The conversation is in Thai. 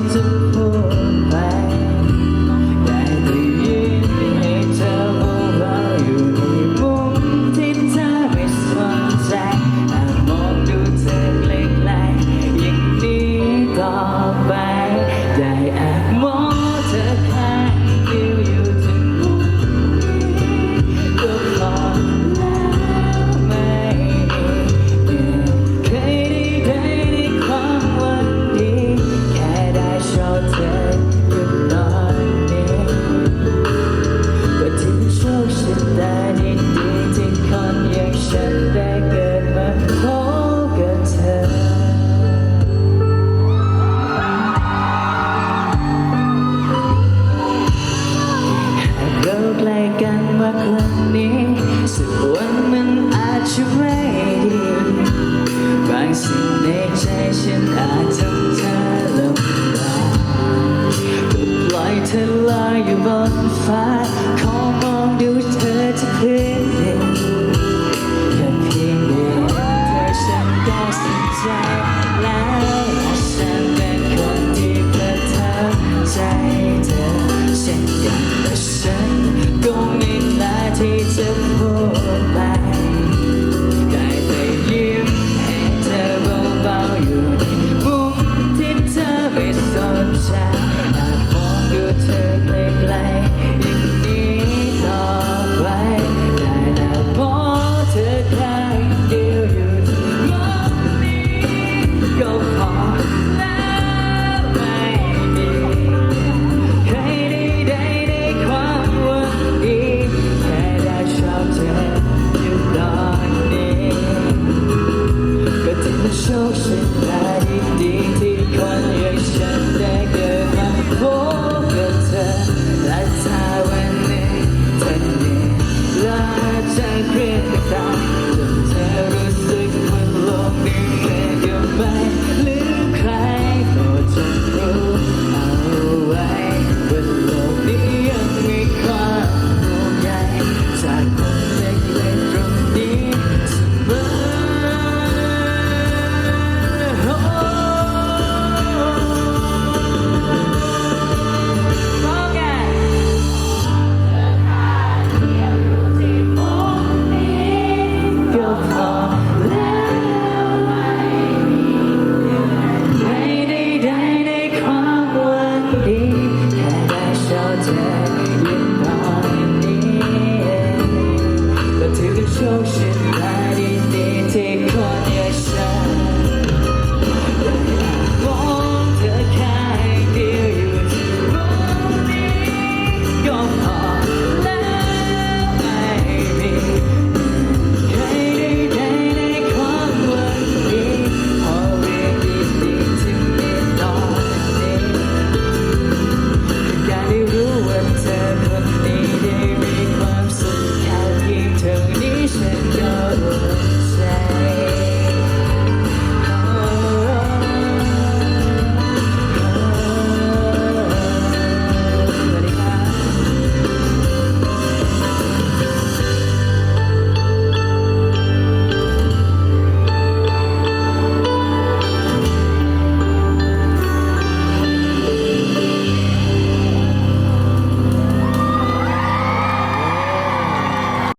自ันนี้สักวันมันอาจจะไม่ดีบางสิ่งในใจฉันอาจทำเธอลำบากก็ปล่อยเธอลอยอยู่บนฟ้า